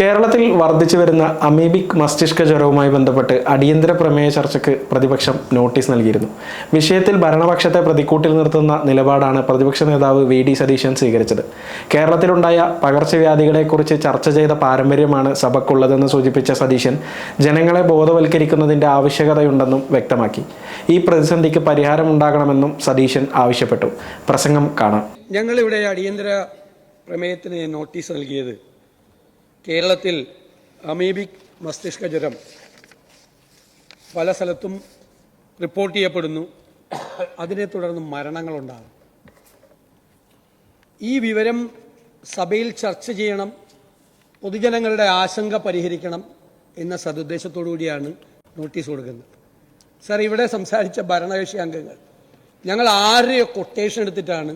കേരളത്തിൽ വർദ്ധിച്ചു വരുന്ന അമീബിക് മസ്തിഷ്ക ജ്വരവുമായി ബന്ധപ്പെട്ട് അടിയന്തര പ്രമേയ ചർച്ചയ്ക്ക് പ്രതിപക്ഷം നോട്ടീസ് നൽകിയിരുന്നു. വിഷയത്തിൽ ഭരണപക്ഷത്തെ പ്രതിക്കൂട്ടിൽ നിർത്തുന്ന നിലപാടാണ് പ്രതിപക്ഷ നേതാവ് വി ഡി സതീശൻ സ്വീകരിച്ചത്. കേരളത്തിലുണ്ടായ പകർച്ചവ്യാധികളെക്കുറിച്ച് ചർച്ച ചെയ്ത പാരമ്പര്യമാണ് സഭയ്ക്കുള്ളതെന്ന് സൂചിപ്പിച്ച സതീശൻ ജനങ്ങളെ ബോധവൽക്കരിക്കുന്നതിന്റെ ആവശ്യകതയുണ്ടെന്നും വ്യക്തമാക്കി. ഈ പ്രതിസന്ധിക്ക് പരിഹാരം ഉണ്ടാകണമെന്നും സതീശൻ ആവശ്യപ്പെട്ടു. പ്രസംഗം കാണാം. ഞങ്ങളിവിടെ അടിയന്തര പ്രമേയത്തിന് നോട്ടീസ് നൽകിയത് കേരളത്തിൽ അമീബിക് മസ്തിഷ്ക ജ്വരം പല സ്ഥലത്തും റിപ്പോർട്ട് ചെയ്യപ്പെടുന്നു. അതിനെ തുടർന്ന് മരണങ്ങളുണ്ടാകും ഈ വിവരം സഭയിൽ ചർച്ച ചെയ്യണം പൊതുജനങ്ങളുടെ ആശങ്ക പരിഹരിക്കണം എന്ന സതുദ്ദേശത്തോടുകൂടിയാണ് നോട്ടീസ് കൊടുക്കുന്നത്. സാർ ഇവിടെ സംസാരിച്ച ഭരണകക്ഷി അംഗങ്ങൾ ഞങ്ങൾ ആരുടെ കൊട്ടേഷൻ എടുത്തിട്ടാണ്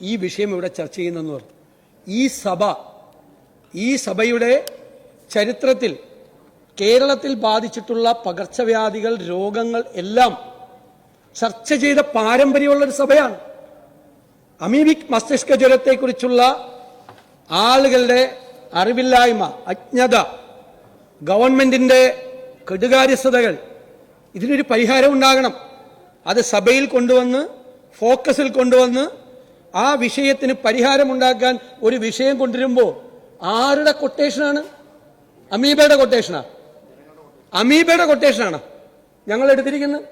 ഈ വിഷയം ഇവിടെ ചർച്ച ചെയ്യുന്നതെന്ന് പറഞ്ഞു ഈ സഭ ഈ സഭയുടെ ചരിത്രത്തിൽ കേരളത്തിൽ ബാധിച്ചിട്ടുള്ള പകർച്ചവ്യാധികൾ രോഗങ്ങൾ എല്ലാം ചർച്ച ചെയ്ത പാരമ്പര്യമുള്ള ഒരു സഭയാണ്. അമീബിക് മസ്തിഷ്ക ജ്വരത്തെക്കുറിച്ചുള്ള ആളുകളുടെ അറിവില്ലായ്മ അജ്ഞത ഗവൺമെന്റിന്റെ കെടുകാര്യസ്ഥതകൾ ഇതിനൊരു പരിഹാരം ഉണ്ടാകണം. അത് സഭയിൽ കൊണ്ടുവന്ന് ഫോക്കസിൽ കൊണ്ടുവന്ന് ആ വിഷയത്തിന് പരിഹാരമുണ്ടാക്കാൻ ഒരു വിഷയം കൊണ്ടുവരുമ്പോൾ ആരുടെ കൊട്ടേഷനാണ് അമീബയുടെ കൊട്ടേഷനാ അമീബയുടെ കൊട്ടേഷനാണ് ഞങ്ങൾ എടുത്തിരിക്കുന്നത്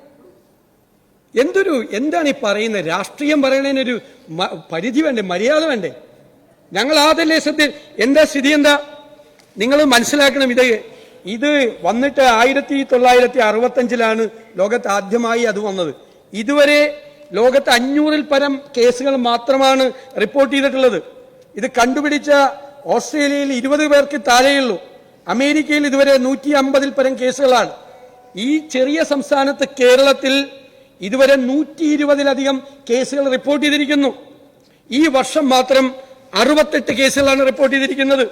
എന്തൊരു എന്താണ് ഈ പറയുന്നത് രാഷ്ട്രീയം പറയണതിനൊരു മ- പരിധി വേണ്ടേ മര്യാദ വേണ്ടേ? ഞങ്ങൾ ആദല്ലേ സത്യ എന്താ സ്ഥിതി എന്താ? നിങ്ങൾ മനസ്സിലാക്കണം ഇത്. ഇത് വന്നിട്ട് ആയിരത്തി തൊള്ളായിരത്തി അറുപത്തഞ്ചിലാണ് ലോകത്ത് ആദ്യമായി അത് വന്നത്. ഇതുവരെ ലോകത്ത് അഞ്ഞൂറിൽ പരം കേസുകൾ മാത്രമാണ് റിപ്പോർട്ട് ചെയ്തിട്ടുള്ളത്. ഇത് കണ്ടുപിടിച്ച ഓസ്ട്രേലിയയിൽ ഇരുപത് പേർക്ക് താഴെയുള്ളൂ. അമേരിക്കയിൽ ഇതുവരെ നൂറ്റി അമ്പതിൽ പരം കേസുകളാണ്. ഈ ചെറിയ സംസ്ഥാനത്ത് കേരളത്തിൽ ഇതുവരെ നൂറ്റി ഇരുപതിലധികം കേസുകൾ റിപ്പോർട്ട് ചെയ്തിരിക്കുന്നു. ഈ വർഷം മാത്രം അറുപത്തെട്ട് കേസുകളാണ് റിപ്പോർട്ട് ചെയ്തിരിക്കുന്നത്.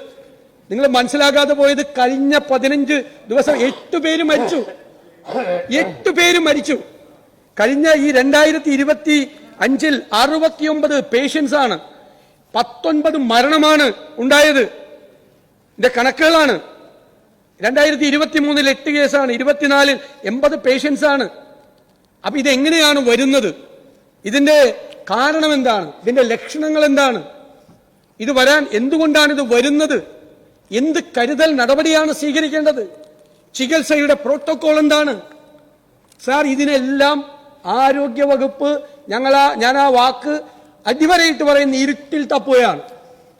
നിങ്ങൾ മനസ്സിലാകാതെ പോയത് കഴിഞ്ഞ പതിനഞ്ച് ദിവസം എട്ട് പേര് മരിച്ചു. എട്ട് പേര് മരിച്ചു. കഴിഞ്ഞ ഈ രണ്ടായിരത്തി ഇരുപത്തി അഞ്ചിൽ അറുപത്തിയൊമ്പത് പേഷ്യൻസ് ആണ്. പത്തൊൻപത് മരണമാണ് ഉണ്ടായത്. ഇതിന്റെ കണക്കുകളാണ്. രണ്ടായിരത്തി ഇരുപത്തി മൂന്നിൽ എട്ട് കേസാണ് ഇരുപത്തിനാലിൽ എൺപത് പേഷ്യൻസ് ആണ്. അപ്പൊ ഇതെങ്ങനെയാണ് വരുന്നത്? ഇതിന്റെ കാരണം എന്താണ്? ഇതിന്റെ ലക്ഷണങ്ങൾ എന്താണ്? ഇത് വരാൻ എന്തുകൊണ്ടാണ് ഇത് വരുന്നത്? എന്ത് കരുതൽ നടപടിയാണ് സ്വീകരിക്കേണ്ടത്? ചികിത്സയുടെ പ്രോട്ടോകോൾ എന്താണ്? സാർ ഇതിനെല്ലാം ആരോഗ്യ വകുപ്പ് ഞങ്ങൾ ഞാൻ ആ വാക്ക് അടിവരയിട്ട് പറയുന്ന ഇരുട്ടിൽ തപ്പുകയാണ്.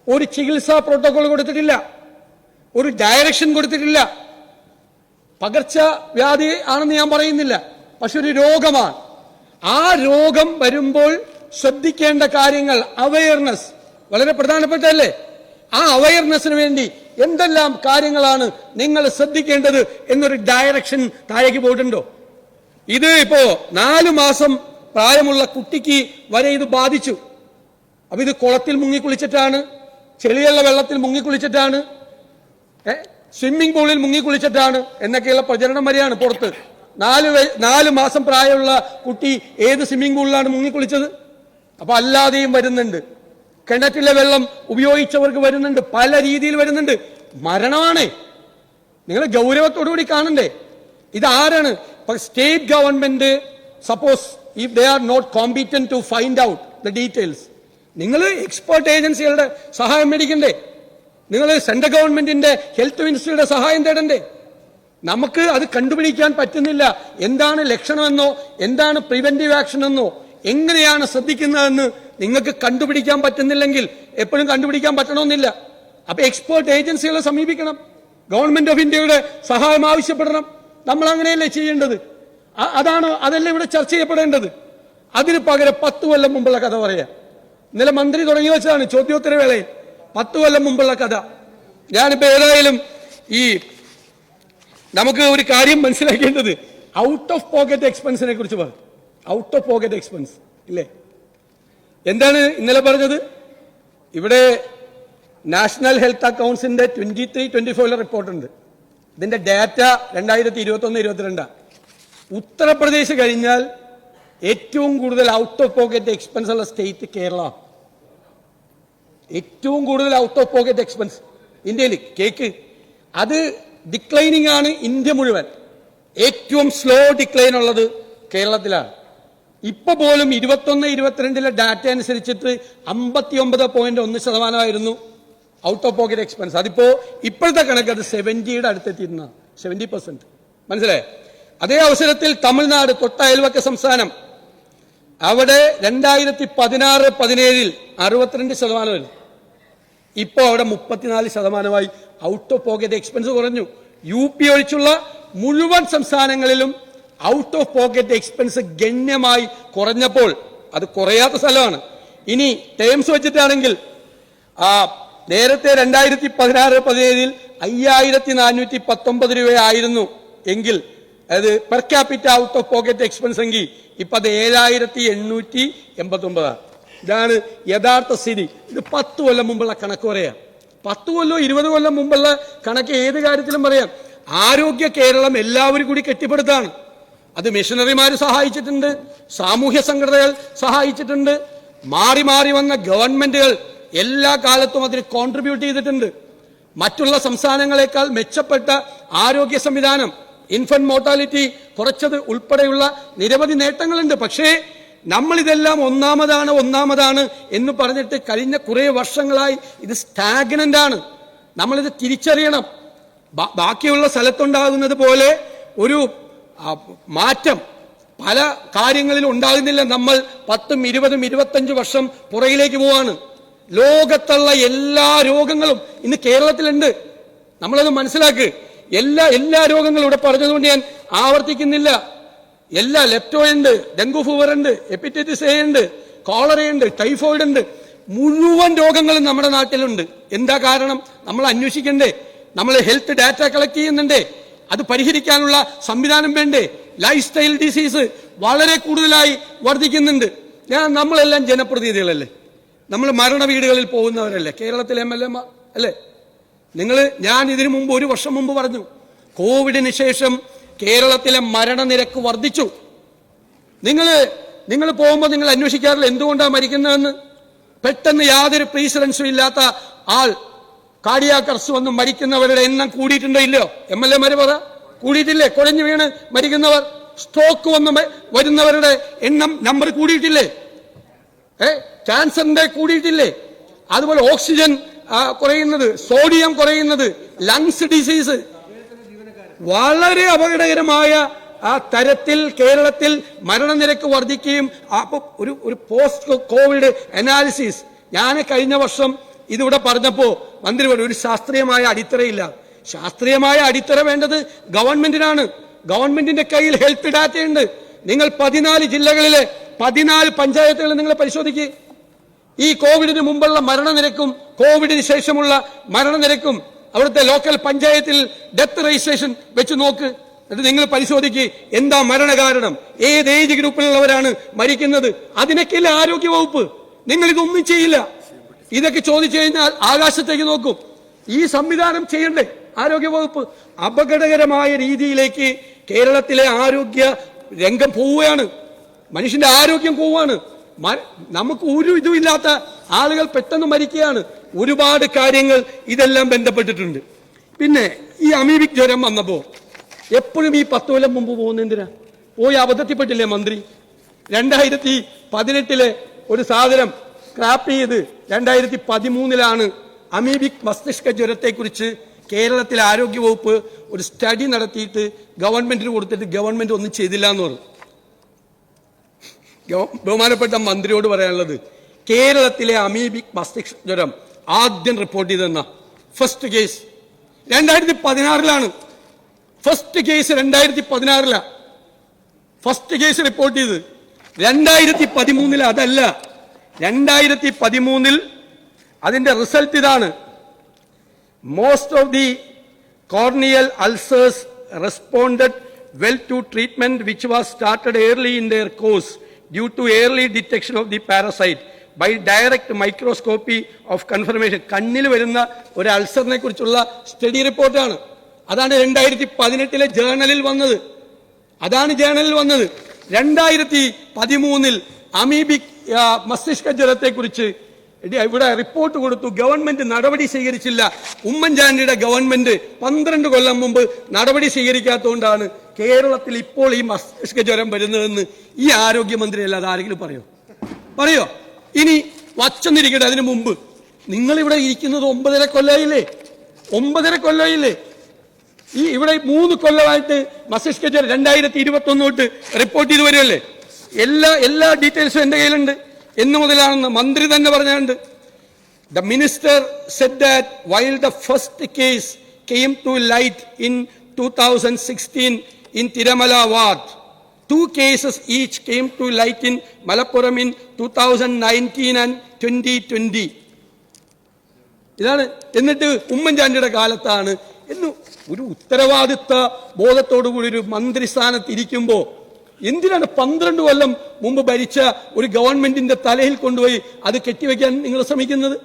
ഒരു ചികിത്സാ പ്രോട്ടോകോൾ കൊടുത്തിട്ടില്ല. ഒരു ഡയറക്ഷൻ കൊടുത്തിട്ടില്ല. പകർച്ചവ്യാധി ആണെന്ന് ഞാൻ പറയുന്നില്ല. പക്ഷെ ഒരു രോഗമാണ്. ആ രോഗം വരുമ്പോൾ ശ്രദ്ധിക്കേണ്ട കാര്യങ്ങൾ അവയർനെസ് വളരെ പ്രധാനപ്പെട്ടതല്ലേ? ആ അവയർനെസ്സിന് വേണ്ടി എന്തെല്ലാം കാര്യങ്ങളാണ് നിങ്ങൾ ശ്രദ്ധിക്കേണ്ടത് എന്നൊരു ഡയറക്ഷൻ താഴേക്ക് പോയിട്ടുണ്ടോ? ഇത് ഇപ്പോ നാലു മാസം പ്രായമുള്ള കുട്ടിക്ക് വരെ ഇത് ബാധിച്ചു. അപ്പൊ ഇത് കുളത്തിൽ മുങ്ങിക്കുളിച്ചിട്ടാണ് ചെളിയുള്ള വെള്ളത്തിൽ മുങ്ങിക്കുളിച്ചിട്ടാണ് ഏ? സ്വിമ്മിംഗ് പൂളിൽ മുങ്ങിക്കുളിച്ചിട്ടാണ് എന്നൊക്കെയുള്ള പ്രചരണം വരെയാണ് പുറത്ത്. നാല് നാല് മാസം പ്രായമുള്ള കുട്ടി ഏത് സ്വിമ്മിംഗ് പൂളിലാണ് മുങ്ങിക്കുളിച്ചത് അപ്പൊ അല്ലാതെയും വരുന്നുണ്ട്. കിണറ്റിലെ വെള്ളം ഉപയോഗിച്ചവർക്ക് വരുന്നുണ്ട് പല രീതിയിൽ വരുന്നുണ്ട്. മരണമാണേ. നിങ്ങൾ ഗൗരവത്തോടു കൂടി കാണണ്ടേ? ഇതാരാണ് state government suppose if they are not competent to find out the details നിങ്ങൾ എക്സ്പോർട്ട് ഏജൻസികളുടെ സഹായം മേടിക്കണ്ടേ? നിങ്ങൾ സെൻട്രൽ ഗവൺമെന്റിന്റെ ഹെൽത്ത് മിനിസ്ട്രിയുടെ സഹായം തേടണ്ടേ? നമുക്ക് അത് കണ്ടുപിടിക്കാൻ പറ്റുന്നില്ല. എന്താണ് ലക്ഷണമെന്നോ എന്താണ് പ്രിവെന്റീവ് ആക്ഷൻ എന്നോ എങ്ങനെയാണ് ശ്രദ്ധിക്കുന്നതെന്ന് നിങ്ങൾക്ക് കണ്ടുപിടിക്കാൻ പറ്റുന്നില്ലെങ്കിൽ എപ്പോഴും കണ്ടുപിടിക്കാൻ പറ്റണമെന്നില്ല. അപ്പൊ എക്സ്പോർട്ട് ഏജൻസികളെ സമീപിക്കണം. ഗവൺമെന്റ് ഓഫ് ഇന്ത്യയുടെ സഹായം ആവശ്യപ്പെടണം. നമ്മൾ അങ്ങനെയല്ലേ ചെയ്യേണ്ടത്? അതാണ് അതല്ലേ ഇവിടെ ചർച്ച ചെയ്യപ്പെടേണ്ടത്? അതിന് പകരം പത്ത് കൊല്ലം മുമ്പുള്ള കഥ പറയാം. ഇന്നലെ മന്ത്രി തുടങ്ങി വെച്ചതാണ് ചോദ്യോത്തരവേളയിൽ. പത്തു കൊല്ലം മുമ്പുള്ള കഥ. ഞാനിപ്പോ ഏതായാലും ഈ നമുക്ക് ഒരു കാര്യം മനസ്സിലാക്കേണ്ടത്. ഔട്ട് ഓഫ് പോക്കറ്റ് എക്സ്പെൻസിനെ കുറിച്ച് പറഞ്ഞു. ഔട്ട് ഓഫ് പോക്കറ്റ് എക്സ്പെൻസ് ഇല്ലേ? എന്താണ് ഇന്നലെ പറഞ്ഞത്? ഇവിടെ നാഷണൽ ഹെൽത്ത് അക്കൗണ്ട്സിന്റെ ട്വന്റി ത്രീ ട്വന്റി ഫോറിലെ റിപ്പോർട്ടുണ്ട്. ഇതിന്റെ ഡാറ്റ രണ്ടായിരത്തി ഇരുപത്തി ഒന്ന് ഇരുപത്തിരണ്ടാണ് ഉത്തർപ്രദേശ് കഴിഞ്ഞാൽ ഏറ്റവും കൂടുതൽ ഔട്ട് ഓഫ് പോക്കറ്റ് എക്സ്പെൻസ് ഉള്ള സ്റ്റേറ്റ് കേരള ഏറ്റവും കൂടുതൽ ഔട്ട് ഓഫ് പോക്കറ്റ് എക്സ്പെൻസ് ഇന്ത്യയിൽ കേക്ക് അത് ഡിക്ലൈനിങ് ആണ് ഇന്ത്യ മുഴുവൻ. ഏറ്റവും സ്ലോ ഡിക്ലൈൻ ഉള്ളത് കേരളത്തിലാണ്. ഇപ്പൊ പോലും ഇരുപത്തൊന്ന് ഇരുപത്തിരണ്ടിലെ ഡാറ്റ അനുസരിച്ചിട്ട് അമ്പത്തി ഒമ്പത് പോയിന്റ് ഒന്ന് ശതമാനമായിരുന്നു ഔട്ട് ഓഫ് പോക്കറ്റ് എക്സ്പെൻസ് അതിപ്പോ ഇപ്പോഴത്തെ കണക്ക് അത് സെവന്റിയുടെ അടുത്തെത്തിയിരുന്ന സെവന്റി പെർസെന്റ് മനസ്സിലായേ? അതേ അവസരത്തിൽ തമിഴ്നാട് തൊട്ട അയൽവക്ക സംസ്ഥാനം അവിടെ രണ്ടായിരത്തി പതിനാറ് പതിനേഴിൽ അറുപത്തിരണ്ട് ശതമാനമായിരുന്നു ഇപ്പോൾ അവിടെ മുപ്പത്തിനാല് ശതമാനമായി. ഔട്ട് ഓഫ് പോക്കറ്റ് എക്സ്പെൻസ് കുറഞ്ഞു. യു പി ഒഴിച്ചുള്ള മുഴുവൻ സംസ്ഥാനങ്ങളിലും ഔട്ട് ഓഫ് പോക്കറ്റ് എക്സ്പെൻസ് ഗണ്യമായി കുറഞ്ഞപ്പോൾ അത് കുറയാത്ത സ്ഥലമാണ്. ഇനി ടേംസ് വെച്ചിട്ടാണെങ്കിൽ നേരത്തെ രണ്ടായിരത്തി പതിനാറ് പതിനേഴിൽ അയ്യായിരത്തി നാനൂറ്റി പത്തൊമ്പത് രൂപയായിരുന്നു എങ്കിൽ അത് per capita out of pocket expense എങ്കിൽ ഇപ്പൊ അത് ഏഴായിരത്തി എണ്ണൂറ്റി എൺപത്തി ഒമ്പതാണ് ഇതാണ് യഥാർത്ഥ സ്ഥിതി. ഇത് പത്ത് കൊല്ലം മുമ്പുള്ള കണക്ക് പറയാം. പത്ത് കൊല്ലം ഇരുപത് കൊല്ലം മുമ്പുള്ള കണക്ക് ഏത് കാര്യത്തിലും പറയാം. ആരോഗ്യ കേരളം എല്ലാവരും കൂടി കെട്ടിപ്പടുത്താണ്. അത് മിഷണറിമാർ സഹായിച്ചിട്ടുണ്ട് സാമൂഹ്യ സംഘടനകൾ സഹായിച്ചിട്ടുണ്ട് മാറി മാറി വന്ന ഗവൺമെന്റുകൾ എല്ലാ കാലത്തും അതിന് കോൺട്രിബ്യൂട്ട് ചെയ്തിട്ടുണ്ട്. മറ്റുള്ള സംസ്ഥാനങ്ങളെക്കാൾ മെച്ചപ്പെട്ട ആരോഗ്യ സംവിധാനം ഇൻഫന്റ് മോർട്ടാലിറ്റി കുറച്ചത് ഉൾപ്പെടെയുള്ള നിരവധി നേട്ടങ്ങളുണ്ട്. പക്ഷേ നമ്മളിതെല്ലാം ഒന്നാമതാണ് ഒന്നാമതാണ് എന്ന് പറഞ്ഞിട്ട് കഴിഞ്ഞ കുറേ വർഷങ്ങളായി ഇത് സ്റ്റാഗ്നന്റ് ആണ്. നമ്മളിത് തിരിച്ചറിയണം. ബാക്കിയുള്ള സ്ഥലത്തുണ്ടാകുന്നത് പോലെ ഒരു മാറ്റം പല കാര്യങ്ങളിലും ഉണ്ടാകുന്നില്ല. നമ്മൾ പത്തും ഇരുപതും ഇരുപത്തഞ്ച് വർഷം പുറയിലേക്ക് പോവാണ്. ലോകത്തുള്ള എല്ലാ രോഗങ്ങളും ഇന്ന് കേരളത്തിലുണ്ട്. നമ്മളത് മനസ്സിലാക്ക്. എല്ലാ എല്ലാ രോഗങ്ങളും ഇവിടെ പറഞ്ഞതുകൊണ്ട് ഞാൻ ആവർത്തിക്കുന്നില്ല. എല്ലാ ലെപ്റ്റോ ഉണ്ട് ഡെങ്കു ഫീവർ ഉണ്ട് എപ്പിറ്റൈറ്റിസ് എ ഉണ്ട് കോളറ ഉണ്ട് ടൈഫോയിഡ് ഉണ്ട്. മുഴുവൻ രോഗങ്ങളും നമ്മുടെ നാട്ടിലുണ്ട്. എന്താ കാരണം? നമ്മൾ അന്വേഷിക്കണ്ടേ. നമ്മൾ ഹെൽത്ത് ഡാറ്റ കളക്ട് ചെയ്യുന്നുണ്ടേ. അത് പരിഹരിക്കാനുള്ള സംവിധാനം വേണ്ടേ? ലൈഫ് സ്റ്റൈൽ ഡിസീസ് വളരെ കൂടുതലായി വർദ്ധിക്കുന്നുണ്ട്. ഞാൻ നമ്മളെല്ലാം ജനപ്രതിനിധികളല്ലേ? നമ്മൾ മരണ വീടുകളിൽ പോകുന്നവരല്ലേ? കേരളത്തിലെ എം എൽ എ അല്ലേ? നിങ്ങൾ ഞാൻ ഇതിനു മുമ്പ് ഒരു വർഷം മുമ്പ് പറഞ്ഞു കോവിഡിന് ശേഷം കേരളത്തിലെ മരണനിരക്ക് വർദ്ധിച്ചു. നിങ്ങൾ നിങ്ങൾ പോകുമ്പോൾ നിങ്ങൾ അന്വേഷിക്കാറില്ല എന്തുകൊണ്ടാണ് മരിക്കുന്നതെന്ന്. പെട്ടെന്ന് യാതൊരു പ്രീസിഡൻസും ഇല്ലാത്ത ആൾ കാടിയാക്കർസ് വന്ന് മരിക്കുന്നവരുടെ എണ്ണം കൂടിയിട്ടുണ്ടോ ഇല്ലയോ? എം എൽ എമാര് പറ. കൂടിയിട്ടില്ലേ? കുഴഞ്ഞു വീണ് മരിക്കുന്നവർ. സ്ട്രോക്ക് വന്ന് വരുന്നവരുടെ എണ്ണം നമ്പർ കൂടിയിട്ടില്ലേ? ഏ ക്യാൻസറിന്റെ കൂടിയിട്ടില്ലേ? അതുപോലെ ഓക്സിജൻ കുറയുന്നത്. സോഡിയം കുറയുന്നത്. ലങ്സ് ഡിസീസ് വളരെ അപകടകരമായ ആ തരത്തിൽ കേരളത്തിൽ മരണനിരക്ക് വർദ്ധിക്കുകയും അപ്പൊ ഒരു ഒരു പോസ്റ്റ് കോവിഡ് അനാലിസിസ് ഞാൻ കഴിഞ്ഞ വർഷം ഇതിവിടെ പറഞ്ഞപ്പോ മന്ത്രി പറഞ്ഞു ഒരു ശാസ്ത്രീയമായ അടിത്തറയില്ല. ശാസ്ത്രീയമായ അടിത്തറ വേണ്ടത് ഗവൺമെന്റിനാണ്. ഗവൺമെന്റിന്റെ കയ്യിൽ ഹെൽത്ത് ഡാറ്റ ഉണ്ട്. നിങ്ങൾ പതിനാല് ജില്ലകളിലെ പതിനാല് പഞ്ചായത്തുകൾ നിങ്ങൾ പരിശോധിക്കുക ഈ കോവിഡിന് മുമ്പുള്ള മരണനിരക്കും കോവിഡിന് ശേഷമുള്ള മരണനിരക്കും അവിടുത്തെ ലോക്കൽ പഞ്ചായത്തിൽ ഡെത്ത് രജിസ്ട്രേഷൻ വെച്ച് നോക്ക്. എന്നിട്ട് നിങ്ങൾ പരിശോധിക്ക് എന്താ മരണകാരണം. ഏത് ഏജ് ഗ്രൂപ്പിലുള്ളവരാണ് മരിക്കുന്നത്. അതിനൊക്കെയല്ലേ ആരോഗ്യ വകുപ്പ് നിങ്ങൾ ഇതൊന്നും ചെയ്യില്ല. ഇതൊക്കെ ചോദിച്ചു കഴിഞ്ഞാൽ ആകാശത്തേക്ക് നോക്കും. ഈ സംവിധാനം ചെയ്യണ്ടേ ആരോഗ്യ വകുപ്പ് അപകടകരമായ രീതിയിലേക്ക് കേരളത്തിലെ ആരോഗ്യ രംഗം പോവുകയാണ്. മനുഷ്യന്റെ ആരോഗ്യം പോവുകയാണ്. നമുക്ക് ഒരു ഇതുമില്ലാത്ത ആളുകൾ പെട്ടെന്ന് മരിക്കുകയാണ്. ഒരുപാട് കാര്യങ്ങൾ ഇതെല്ലാം ബന്ധപ്പെട്ടിട്ടുണ്ട്. പിന്നെ ഈ അമീബിക് ജ്വരം വന്നപ്പോൾ എപ്പോഴും ഈ പത്ത് കൊല്ലം മുമ്പ് പോകുന്ന എന്തിനാ? പോയി അബദ്ധത്തിൽപ്പെട്ടില്ലേ മന്ത്രി? രണ്ടായിരത്തി പതിനെട്ടിലെ ഒരു സാധനം സ്ക്രാപ്പ് ചെയ്ത് രണ്ടായിരത്തി പതിമൂന്നിലാണ് അമീബിക് മസ്തിഷ്ക ജ്വരത്തെക്കുറിച്ച് കേരളത്തിലെ ആരോഗ്യവകുപ്പ് ഒരു സ്റ്റഡി നടത്തിയിട്ട് ഗവൺമെന്റിന് കൊടുത്തിട്ട് ഗവൺമെന്റ് ഒന്നും ചെയ്തില്ല എന്ന് പറഞ്ഞു. ബഹുമാനപ്പെട്ട മന്ത്രിയോട് പറയാനുള്ളത് കേരളത്തിലെ അമീബിക് മസ്തിഷ്ക ജ്വരം ആദ്യം റിപ്പോർട്ട് ചെയ്തെന്ന ഫസ്റ്റ് കേസ് രണ്ടായിരത്തി പതിനാറിലാണ് ഫസ്റ്റ് കേസ് രണ്ടായിരത്തി പതിനാറില ഫസ്റ്റ് കേസ് റിപ്പോർട്ട് ചെയ്ത്. രണ്ടായിരത്തി പതിമൂന്നിൽ അതല്ല. രണ്ടായിരത്തി പതിമൂന്നിൽ അതിന്റെ റിസൾട്ട് ഇതാണ്. Most of the corneal ulcers responded well to treatment which was started early in their course due to early detection of the parasite. By direct microscopy of confirmation കണ്ണിൽ വരുന്ന ഒരു അൾസറിനെ കുറിച്ചുള്ള സ്റ്റഡി റിപ്പോർട്ടാണ് അതാണ് രണ്ടായിരത്തി പതിനെട്ടിലെ ജേണലിൽ വന്നത്. അതാണ് ജേണലിൽ വന്നത്. രണ്ടായിരത്തി പതിമൂന്നിൽ അമീബിക് മസ്തിഷ്ക ജ്വരത്തെക്കുറിച്ച് കുറിച്ച് ഇവിടെ റിപ്പോർട്ട് കൊടുത്തു. ഗവൺമെന്റ് നടപടി സ്വീകരിച്ചില്ല. ഉമ്മൻചാണ്ടിയുടെ ഗവൺമെന്റ് പന്ത്രണ്ട് കൊല്ലം മുമ്പ് നടപടി സ്വീകരിക്കാത്തതുകൊണ്ടാണ് കേരളത്തിൽ ഇപ്പോൾ ഈ മസ്തിഷ്ക ജ്വരം വരുന്നതെന്ന് ഈ ആരോഗ്യമന്ത്രി അല്ലാതെ ആരെങ്കിലും പറയോ? പറയോ? ഇനി വച്ചെന്നിരിക്കട്ടെ അതിനു മുമ്പ്. നിങ്ങൾ ഇവിടെ ഇരിക്കുന്നത് ഒമ്പതര കൊല്ലായില്ലേ? ഒമ്പതര കൊല്ലായില്ലേ? ഈ ഇവിടെ മൂന്ന് കൊല്ലമായിട്ട് മസ്തിഷ്ക ജ്വരം രണ്ടായിരത്തി ഇരുപത്തി ഒന്ന് തൊട്ട് റിപ്പോർട്ട് ചെയ്ത് വരുമല്ലേ എല്ലാ എല്ലാ ഡീറ്റെയിൽസും എന്റെ കയ്യിലുണ്ട്. എന്ന് മുതലാണെന്ന് മന്ത്രി തന്നെ പറഞ്ഞുണ്ട് the minister said that while the first case came to light in two thousand sixteen in Thiramala ward came to light in Malappuram in two thousand nineteen and twenty twenty ഇതാണ് എന്നിട്ട് ഉമ്മൻചാണ്ടിയുടെ കാലത്താണ്. എന്ന് ഒരു ഉത്തരവാദിത്ത ബോധത്തോടു കൂടി ഒരു മന്ത്രിസ്ഥാനത്ത് ഇരിക്കുമ്പോ എന്തിനാണ് പന്ത്രണ്ട് കൊല്ലം മുമ്പ് ഭരിച്ച ഒരു ഗവൺമെന്റിന്റെ തലയിൽ കൊണ്ടുപോയി അത് കെട്ടിവെക്കാൻ നിങ്ങൾ ശ്രമിക്കുന്നത്?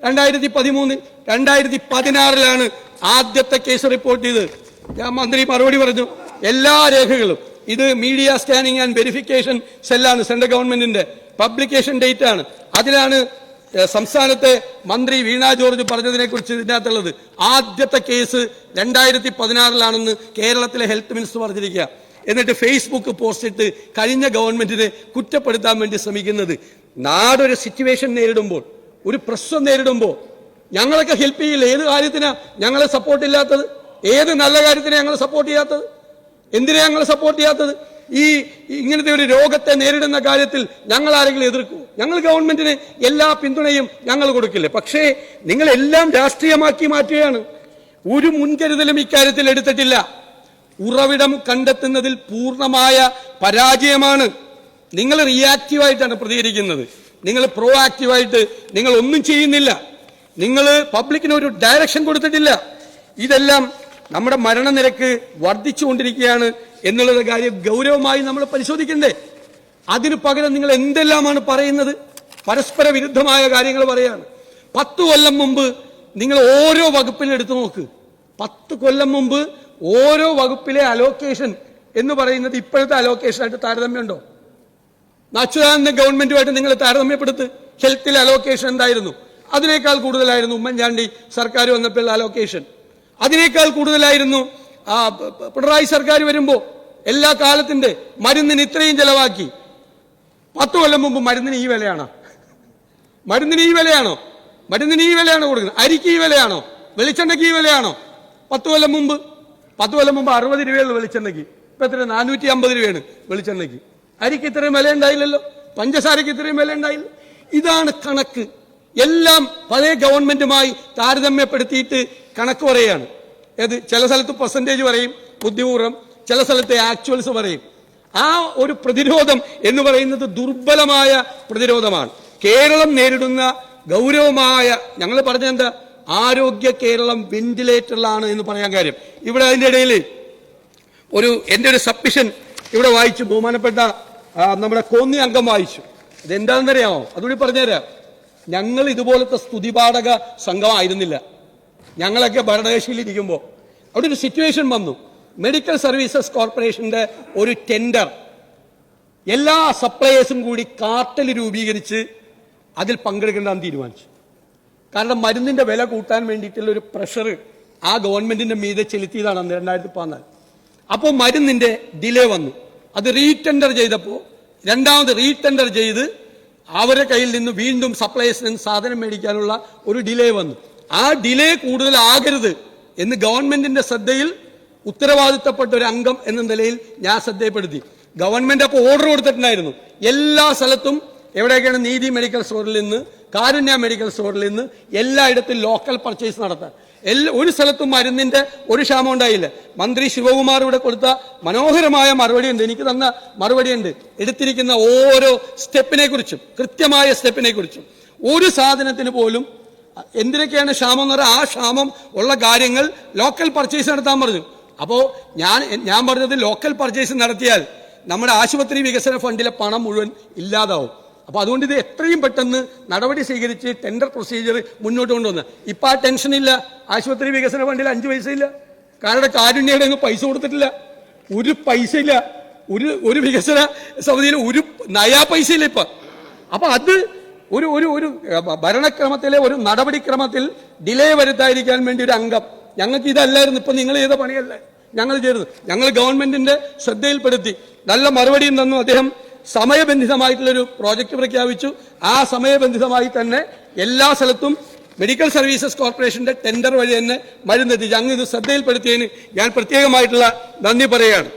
രണ്ടായിരത്തി പതിമൂന്ന് രണ്ടായിരത്തി പതിനാറിലാണ് ആദ്യത്തെ കേസ് റിപ്പോർട്ട് ചെയ്ത് ഞാൻ മന്ത്രി മറുപടി പറഞ്ഞു എല്ലാ രേഖകളും. ഇത് മീഡിയ സ്കാനിങ് ആൻഡ് വെരിഫിക്കേഷൻ സെല്ലാണ് സെൻട്രൽ ഗവൺമെന്റിന്റെ പബ്ലിക്കേഷൻ ഡേറ്റ് ആണ്. അതിലാണ് സംസ്ഥാനത്തെ മന്ത്രി വീണ ജോർജ് പറഞ്ഞതിനെ കുറിച്ച് ഇതിനകത്തുള്ളത്. ആദ്യത്തെ കേസ് രണ്ടായിരത്തി പതിനാറിലാണെന്ന് കേരളത്തിലെ ഹെൽത്ത് മിനിസ്റ്റർ പറഞ്ഞിരിക്കുക. എന്നിട്ട് ഫേസ്ബുക്ക് പോസ്റ്റ് ഇട്ട് കഴിഞ്ഞ ഗവൺമെന്റിനെ കുറ്റപ്പെടുത്താൻ വേണ്ടി ശ്രമിക്കുന്നത്. നാടൊരു സിറ്റുവേഷൻ നേരിടുമ്പോൾ ഒരു പ്രശ്നം നേരിടുമ്പോൾ ഞങ്ങളൊക്കെ ഹെൽപ്പ് ചെയ്യില്ല? ഏത് കാര്യത്തിനാ ഞങ്ങളെ സപ്പോർട്ട് ഇല്ലാത്തത്? ഏത് നല്ല കാര്യത്തിനാ ഞങ്ങളെ സപ്പോർട്ട് ചെയ്യാത്തത്? എന്തിനാ ഞങ്ങൾ സപ്പോർട്ട് ചെയ്യാത്തത്? ഈ ഇങ്ങനത്തെ ഒരു രോഗത്തെ നേരിടുന്ന കാര്യത്തിൽ ഞങ്ങൾ ആരെങ്കിലും എതിർക്കൂ? ഞങ്ങൾ ഗവൺമെന്റിന് എല്ലാ പിന്തുണയും ഞങ്ങൾ കൊടുക്കില്ലേ? പക്ഷേ നിങ്ങൾ എല്ലാം രാഷ്ട്രീയമാക്കി മാറ്റുകയാണ്. ഒരു മുൻകരുതലും ഇക്കാര്യത്തിൽ എടുത്തിട്ടില്ല. ഉറവിടം കണ്ടെത്തുന്നതിൽ പൂർണമായ പരാജയമാണ്. നിങ്ങൾ റിയാക്റ്റീവായിട്ടാണ് പ്രതികരിക്കുന്നത്. നിങ്ങൾ പ്രോ ആക്റ്റീവായിട്ട് നിങ്ങൾ ഒന്നും ചെയ്യുന്നില്ല. നിങ്ങൾ പബ്ലിക്കിന് ഒരു ഡയറക്ഷൻ കൊടുത്തിട്ടില്ല. ഇതെല്ലാം നമ്മുടെ മരണനിരക്ക് വർദ്ധിച്ചുകൊണ്ടിരിക്കുകയാണ് എന്നുള്ളത് കാര്യം ഗൗരവമായി നമ്മൾ പരിശോധിക്കണ്ടേ. അതിനു പകരം നിങ്ങൾ എന്തെല്ലാമാണ് പറയുന്നത്? പരസ്പര വിരുദ്ധമായ കാര്യങ്ങൾ പറയാണ്. പത്ത് കൊല്ലം മുമ്പ് നിങ്ങൾ ഓരോ വകുപ്പിലും എടുത്തു നോക്ക്. പത്ത് കൊല്ലം മുമ്പ് ഓരോ വകുപ്പിലെ അലോക്കേഷൻ എന്ന് പറയുന്നത് ഇപ്പോഴത്തെ അലോക്കേഷനായിട്ട് താരതമ്യമുണ്ടോ? അച്യുതാനന്ദ ഗവൺമെന്റുമായിട്ട് നിങ്ങൾ താരതമ്യപ്പെടുത്ത്. ഹെൽത്തിലെ അലോക്കേഷൻ എന്തായിരുന്നു? അതിനേക്കാൾ കൂടുതലായിരുന്നു ഉമ്മൻചാണ്ടി സർക്കാർ വന്നപ്പോൾ അലോക്കേഷൻ അതിനേക്കാൾ കൂടുതലായിരുന്നു പിണറായി സർക്കാർ വരുമ്പോൾ എല്ലാ കാലത്തിന്റെ മരുന്നിന് ഇത്രയും ചെലവാക്കി. പത്ത് കൊല്ലം മുമ്പ് മരുന്നിന് ഈ വിലയാണോ? മരുന്നിന് ഈ വിലയാണോ? മരുന്നിന് ഈ വിലയാണോ കൊടുക്കുന്നത്. അരിക്ക് ഈ വിലയാണോ? വെളിച്ചെണ്ണയ്ക്ക് ഈ വിലയാണോ? പത്ത് കൊല്ലം മുമ്പ് പത്ത് കൊല്ലം മുമ്പ് അറുപത് രൂപയുള്ളൂ വെളിച്ചെണ്ണയ്ക്ക്. ഇപ്പൊ എത്ര? നാനൂറ്റി അമ്പത് രൂപയാണ് വെളിച്ചെണ്ണയ്ക്ക്. അരിക്ക് ഇത്രയും വില ഉണ്ടായില്ലല്ലോ പഞ്ചസാരയ്ക്ക് ഇത്രയും വില ഉണ്ടായില്ല ഇതാണ് കണക്ക്. എല്ലാം പഴയ ഗവൺമെന്റുമായി താരതമ്യപ്പെടുത്തിയിട്ട് കണക്ക് പറയുകയാണ്. ഏത്? ചില സ്ഥലത്ത് പെർസെന്റേജ് പറയും ബുദ്ധിപൂർവം. ചില സ്ഥലത്ത് ആക്ച്വൽസ് പറയും. ആ ഒരു പ്രതിരോധം എന്ന് പറയുന്നത് ദുർബലമായ പ്രതിരോധമാണ്. കേരളം നേരിടുന്ന ഗൗരവമായ ഞങ്ങൾ പറഞ്ഞ എന്താ? ആരോഗ്യ കേരളം വെന്റിലേറ്ററിലാണ് എന്ന് പറയാൻ കാര്യം. ഇവിടെ അതിന്റെ ഇടയിൽ ഒരു എന്റെ ഒരു സബ്മിഷൻ ഇവിടെ വായിച്ചു. ബഹുമാനപ്പെട്ട നമ്മുടെ കോന്നി അംഗം വായിച്ചു. ഇതെന്താണെന്നറിയാമോ? അതുകൂടി പറഞ്ഞുതരാം. ഞങ്ങൾ ഇതുപോലത്തെ സ്തുതിപാഠക സംഘമായിരുന്നില്ല. ഞങ്ങളൊക്കെ ഭരണകക്ഷിയിൽ ഇരിക്കുമ്പോൾ അവിടെ ഒരു സിറ്റുവേഷൻ വന്നു. മെഡിക്കൽ സർവീസസ് കോർപ്പറേഷന്റെ ഒരു ടെൻഡർ എല്ലാ സപ്ലയേഴ്സും കൂടി കാർട്ടൽ രൂപീകരിച്ച് അതിൽ പങ്കെടുക്കേണ്ടെന്ന് തീരുമാനിച്ചു. കാരണം മരുന്നിന്റെ വില കൂട്ടാൻ വേണ്ടിയിട്ടുള്ള ഒരു പ്രഷർ ആ ഗവൺമെന്റിന്റെ മീതെ ചെലുത്തിയതാണ് അന്ന് രണ്ടായിരത്തി പതിനാല് അപ്പോൾ മരുന്നിന്റെ ഡിലേ വന്നു. അത് റീടെൻഡർ ചെയ്തപ്പോൾ രണ്ടാമത് റീടെൻഡർ ചെയ്ത് അവരുടെ കയ്യിൽ നിന്ന് വീണ്ടും സപ്ലൈസ് നിന്ന് സാധനം മേടിക്കാനുള്ള ഒരു ഡിലേ വന്നു. ആ ഡിലേ കൂടുതലാകരുത് എന്ന് ഗവൺമെന്റിന്റെ ശ്രദ്ധയിൽ ഉത്തരവാദിത്തപ്പെട്ട ഒരു അംഗം എന്ന നിലയിൽ ഞാൻ ശ്രദ്ധയപ്പെടുത്തി. ഗവൺമെന്റ് അപ്പോൾ ഓർഡർ കൊടുത്തിട്ടുണ്ടായിരുന്നു. എല്ലാ സ്ഥലത്തും എവിടെയൊക്കെയാണ് നീതി മെഡിക്കൽ സ്റ്റോറിൽ നിന്ന് കാരുണ്യ മെഡിക്കൽ സ്റ്റോറിൽ നിന്ന് എല്ലായിടത്തും ലോക്കൽ പർച്ചേസ് നടത്താൻ. എല്ലാ ഒരു സ്ഥലത്തും മരുന്നിന്റെ ഒരു ക്ഷാമം ഉണ്ടായില്ല. മന്ത്രി ശിവകുമാർ ഇവിടെ കൊടുത്ത മനോഹരമായ മറുപടി ഉണ്ട്. എനിക്ക് തന്ന മറുപടി ഉണ്ട്. എടുത്തിരിക്കുന്ന ഓരോ സ്റ്റെപ്പിനെ കുറിച്ചും കൃത്യമായ സ്റ്റെപ്പിനെ കുറിച്ചും. ഒരു സാധനത്തിന് പോലും എന്തിനൊക്കെയാണ് ക്ഷാമം എന്ന് പറഞ്ഞാൽ ആ ക്ഷാമം ഉള്ള കാര്യങ്ങൾ ലോക്കൽ പർച്ചേസ് നടത്താൻ പറഞ്ഞു. അപ്പോൾ ഞാൻ ഞാൻ പറഞ്ഞത് ലോക്കൽ പർച്ചേസ് നടത്തിയാൽ നമ്മുടെ ആശുപത്രി വികസന ഫണ്ടിലെ പണം മുഴുവൻ ഇല്ലാതാവും. അപ്പൊ അതുകൊണ്ട് ഇത് എത്രയും പെട്ടെന്ന് നടപടി സ്വീകരിച്ച് ടെൻഡർ പ്രൊസീജിയർ മുന്നോട്ട് കൊണ്ടുവന്ന്. ഇപ്പൊ ആ ടെൻഷൻ ഇല്ല. ആശുപത്രി വികസന ഫണ്ടിൽ അഞ്ച് ഇല്ല. കാരണം കാരുണ്യയുടെ ഒന്നും പൈസ കൊടുത്തിട്ടില്ല. ഒരു പൈസ ഇല്ല. ഒരു ഒരു വികസന സമിതിയിൽ ഒരു നയാ പൈസ ഇല്ല ഇപ്പൊ. അപ്പൊ അത് ഒരു ഒരു ഒരു ഭരണക്രമത്തിലെ ഒരു നടപടിക്രമത്തിൽ ഡിലേ വരുത്താതിരിക്കാൻ വേണ്ടി ഒരു അംഗം. ഞങ്ങൾക്ക് ഇതല്ലായിരുന്നു. ഇപ്പൊ നിങ്ങൾ ചെയ്ത പണിയല്ലേ? ഞങ്ങൾ ചെയ്തത് ഞങ്ങൾ ഗവൺമെന്റിന്റെ ശ്രദ്ധയിൽപ്പെടുത്തി. നല്ല മറുപടിയും തന്നു അദ്ദേഹം. സമയബന്ധിതമായിട്ടുള്ളൊരു പ്രോജക്റ്റ് പ്രഖ്യാപിച്ചു. ആ സമയബന്ധിതമായി തന്നെ എല്ലാ സ്ഥലത്തും മെഡിക്കൽ സർവീസസ് കോർപ്പറേഷന്റെ ടെൻഡർ വഴി തന്നെ മരുന്നെത്തിച്ച്. അങ്ങ് ഇത് ശ്രദ്ധയിൽപ്പെടുത്തിയതിന് ഞാൻ പ്രത്യേകമായിട്ടുള്ള നന്ദി പറയുകയാണ്.